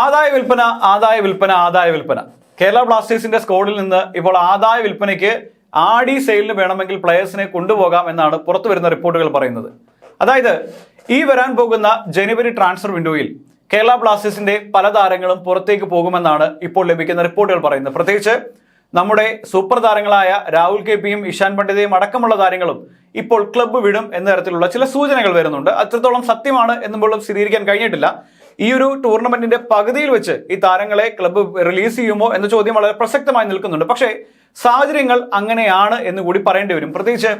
ആദായ വിൽപ്പന ആദായ വിൽപ്പന ആദായ വിൽപ്പന. കേരള ബ്ലാസ്റ്റേഴ്സിന്റെ സ്കോഡിൽ നിന്ന് ഇപ്പോൾ ആദായ വിൽപ്പനയ്ക്ക് ആഡി സെയിലിന് വേണമെങ്കിൽ പ്ലെയേഴ്സിനെ കൊണ്ടുപോകാം എന്നാണ് പുറത്തു വരുന്ന റിപ്പോർട്ടുകൾ പറയുന്നത്. അതായത് ഈ വരാൻ പോകുന്ന ജനുവരി ട്രാൻസ്ഫർ വിൻഡോയിൽ കേരള ബ്ലാസ്റ്റേഴ്സിന്റെ പല താരങ്ങളും പുറത്തേക്ക് പോകുമെന്നാണ് ഇപ്പോൾ ലഭിക്കുന്ന റിപ്പോർട്ടുകൾ പറയുന്നത്. പ്രത്യേകിച്ച് നമ്മുടെ സൂപ്പർ താരങ്ങളായ രാഹുൽ കെ പിയും ഇഷാൻ പണ്ഡിതയും അടക്കമുള്ള താരങ്ങളും ഇപ്പോൾ ക്ലബ്ബ് വിടും എന്ന തരത്തിലുള്ള ചില സൂചനകൾ വരുന്നുണ്ട്. അത്രത്തോളം സത്യമാണ് എന്നുമ്പോഴും സ്ഥിരീകരിക്കാൻ കഴിഞ്ഞിട്ടില്ല. ഈ ഒരു ടൂർണമെന്റിന്റെ പകുതിയിൽ വെച്ച് ഈ താരങ്ങളെ ക്ലബ്ബ് റിലീസ് ചെയ്യുമോ എന്ന ചോദ്യം വളരെ പ്രസക്തമായി നിൽക്കുന്നുണ്ട്. പക്ഷേ സാഹചര്യങ്ങൾ അങ്ങനെയാണ് എന്ന് കൂടി പറയേണ്ടി വരും. പ്രത്യേകിച്ച്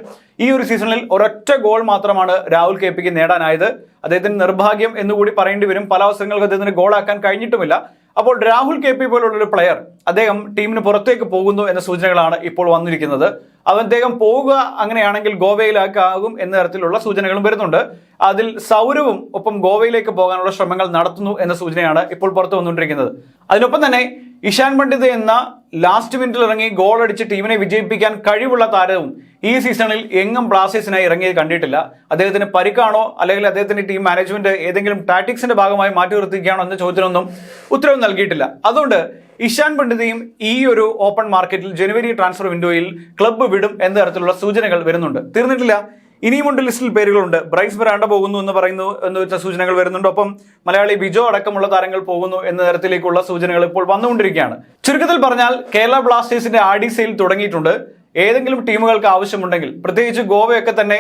ഈ ഒരു സീസണിൽ ഒരൊറ്റ ഗോൾ മാത്രമാണ് രാഹുൽ കെ പിക്ക് നേടാനായത്. അദ്ദേഹത്തിന് നിർഭാഗ്യം എന്ന് കൂടി പറയേണ്ടി വരും. പല അവസരങ്ങൾക്ക് അദ്ദേഹത്തിന് ഗോളാക്കാൻ കഴിഞ്ഞിട്ടുമില്ല. അപ്പോൾ രാഹുൽ കെ പി പോലുള്ളൊരു പ്ലെയർ അദ്ദേഹം ടീമിന് പുറത്തേക്ക് പോകുന്നു എന്ന സൂചനകളാണ് ഇപ്പോൾ വന്നിരിക്കുന്നത്. അവൻ അദ്ദേഹം പോവുക അങ്ങനെയാണെങ്കിൽ ഗോവയിലേക്കാകും എന്ന തരത്തിലുള്ള സൂചനകളും വരുന്നുണ്ട്. അതിൽ സൗരവും ഒപ്പം ഗോവയിലേക്ക് പോകാനുള്ള ശ്രമങ്ങൾ നടത്തുന്നു എന്ന സൂചനയാണ് ഇപ്പോൾ പുറത്തു വന്നുകൊണ്ടിരിക്കുന്നത്. അതിനൊപ്പം തന്നെ ഇഷാൻ പണ്ഡിത് എന്ന ലാസ്റ്റ് മിനിറ്റിൽ ഇറങ്ങി ഗോൾ അടിച്ച് ടീമിനെ വിജയിപ്പിക്കാൻ കഴിവുള്ള താരവും ഈ സീസണിൽ എങ്ങും ബ്ലാസ്റ്റേഴ്സിനായി ഇറങ്ങിയത് കണ്ടിട്ടില്ല. അദ്ദേഹത്തിന് പരിക്കാണോ? അല്ലെങ്കിൽ അദ്ദേഹത്തിന്റെ ടീം മാനേജ്മെന്റ് ഏതെങ്കിലും ടാറ്റിക്സിന്റെ ഭാഗമായി മാറ്റി നിർത്തിക്കുകയാണോ എന്ന ചോദ്യത്തിനൊന്നും ഉത്തരവ് നൽകിയിട്ടില്ല. അതുകൊണ്ട് ഇഷാൻ പണ്ഡിതയും ഈ ഒരു ഓപ്പൺ മാർക്കറ്റിൽ ജനുവരി ട്രാൻസ്ഫർ വിൻഡോയിൽ ക്ലബ്ബ് വിടും എന്ന തരത്തിലുള്ള സൂചനകൾ വരുന്നുണ്ട്. തീർന്നിട്ടില്ല. ഇനിയുമുണ്ട് ലിസ്റ്റിൽ പേരുകളുണ്ട്. ബ്രൈസ് ബെറാണ്ട പോകുന്നു എന്ന് പറയുന്നു എന്ന് വെച്ച സൂചനകൾ വരുന്നുണ്ട്. ഒപ്പം മലയാളി ബിജോ അടക്കമുള്ള താരങ്ങൾ പോകുന്നു എന്ന തരത്തിലേക്കുള്ള സൂചനകൾ ഇപ്പോൾ വന്നുകൊണ്ടിരിക്കുകയാണ്. ചുരുക്കത്തിൽ പറഞ്ഞാൽ കേരള ബ്ലാസ്റ്റേഴ്സിന്റെ ആഡി സെയിൽ തുടങ്ങിയിട്ടുണ്ട്. ഏതെങ്കിലും ടീമുകൾക്ക് ആവശ്യമുണ്ടെങ്കിൽ പ്രത്യേകിച്ച് ഗോവയൊക്കെ തന്നെ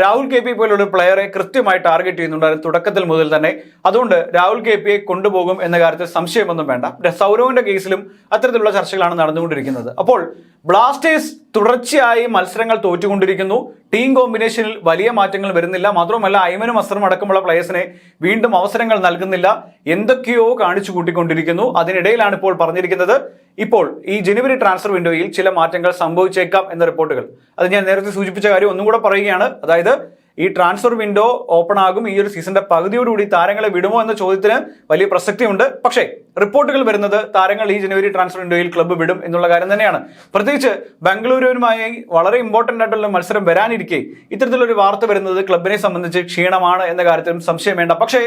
രാഹുൽ കെ പി പോലുള്ള പ്ലെയറെ കൃത്യമായി ടാർഗറ്റ് ചെയ്യുന്നുണ്ടായിരുന്നു തുടക്കത്തിൽ മുതൽ തന്നെ. അതുകൊണ്ട് രാഹുൽ കെ പിയെ കൊണ്ടുപോകും എന്ന കാര്യത്തിൽ സംശയമൊന്നും വേണ്ട. സൗരവിന്റെ കേസിലും അത്തരത്തിലുള്ള ചർച്ചകളാണ് നടന്നുകൊണ്ടിരിക്കുന്നത്. അപ്പോൾ ബ്ലാസ്റ്റേഴ്സ് തുടർച്ചയായി മത്സരങ്ങൾ തോറ്റുകൊണ്ടിരിക്കുന്നു. ടീം കോമ്പിനേഷനിൽ വലിയ മാറ്റങ്ങൾ വരുന്നില്ല. മാത്രമല്ല ഐമനും അസറും അടക്കമുള്ള പ്ലേയേഴ്സിനെ വീണ്ടും അവസരങ്ങൾ നൽകുന്നില്ല. എന്തൊക്കെയോ കാണിച്ചു കൂട്ടിക്കൊണ്ടിരിക്കുന്നു. അതിനിടയിലാണ് ഇപ്പോൾ പറഞ്ഞിരിക്കുന്നത്. ഇപ്പോൾ ഈ ജനുവരി ട്രാൻസ്ഫർ വിൻഡോയിൽ ചില മാറ്റങ്ങൾ സംഭവിച്ചേക്കാം എന്ന റിപ്പോർട്ടുകൾ. അത് ഞാൻ നേരത്തെ സൂചിപ്പിച്ച കാര്യം ഒന്നുകൂടെ പറയുകയാണ്. അതായത് ഈ ട്രാൻസ്ഫർ വിൻഡോ ഓപ്പൺ ആകും. ഈ ഒരു സീസണിന്റെ പകുതിയോടുകൂടി താരങ്ങളെ വിടുമോ എന്ന ചോദ്യത്തിന് വലിയ പ്രസക്തിയുണ്ട്. പക്ഷേ റിപ്പോർട്ടുകൾ വരുന്നത് താരങ്ങൾ ഈ ജനുവരി ട്രാൻസ്ഫർ വിൻഡോയിൽ ക്ലബ്ബ് വിടും എന്നുള്ള കാര്യം തന്നെയാണ്. പ്രത്യേകിച്ച് ബംഗളൂരുവിനുമായി വളരെ ഇമ്പോർട്ടന്റ് ആയിട്ടുള്ള മത്സരം വരാനിരിക്കെ ഇത്തരത്തിലൊരു വാർത്ത വരുന്നത് ക്ലബിനെ സംബന്ധിച്ച് ക്ഷീണമാണ് എന്ന കാര്യത്തിലും സംശയം വേണ്ട. പക്ഷേ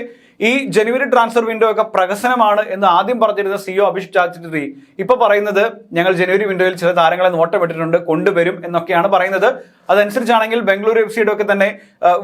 ഈ ജനുവരി ട്രാൻസ്ഫർ വിൻഡോ ഒക്കെ പ്രഹസനമാണ് എന്ന് ആദ്യം പറഞ്ഞിരുന്ന സിഒ അഭിഷേക് ചാറ്റർജി ഇപ്പൊ പറയുന്നത് ഞങ്ങൾ ജനുവരി വിൻഡോയിൽ ചില താരങ്ങളെ നോട്ടമിട്ടിട്ടുണ്ട് കൊണ്ടുവരും എന്നൊക്കെയാണ് പറയുന്നത്. അതനുസരിച്ചാണെങ്കിൽ ബംഗളൂരു എഫ് സിയുടെ ഒക്കെ തന്നെ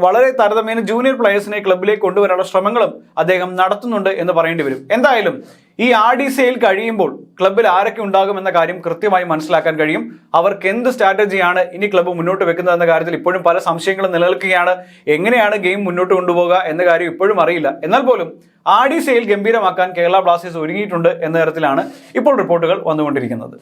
വളരെ താരതമ്യേന ജൂനിയർ പ്ലേയേഴ്സിനെ ക്ലബിലേക്ക് കൊണ്ടുവരാനുള്ള ശ്രമങ്ങളും അദ്ദേഹം നടത്തുന്നുണ്ട് എന്ന് പറയേണ്ടി വരും. എന്തായാലും ഈ ആർ ഡി സെയിൽ കഴിയുമ്പോൾ ക്ലബിൽ ആരൊക്കെ ഉണ്ടാകുമെന്ന കാര്യം കൃത്യമായി മനസ്സിലാക്കാൻ കഴിയും. അവർക്ക് എന്ത് സ്ട്രാറ്റജിയാണ് ഇനി ക്ലബ്ബ് മുന്നോട്ട് വെക്കുന്നത് എന്ന കാര്യത്തിൽ ഇപ്പോഴും പല സംശയങ്ങളും നിലനിൽക്കുകയാണ്. എങ്ങനെയാണ് ഗെയിം മുന്നോട്ട് കൊണ്ടുപോകുക എന്ന കാര്യം ഇപ്പോഴും അറിയില്ല. എന്നാൽ പോലും ആർ ഡി സെയിൽ ഗംഭീരമാക്കാൻ കേരള ബ്ലാസ്റ്റേഴ്സ് ഒരുങ്ങിയിട്ടുണ്ട് എന്ന തരത്തിലാണ് ഇപ്പോൾ റിപ്പോർട്ടുകൾ വന്നുകൊണ്ടിരിക്കുന്നത്.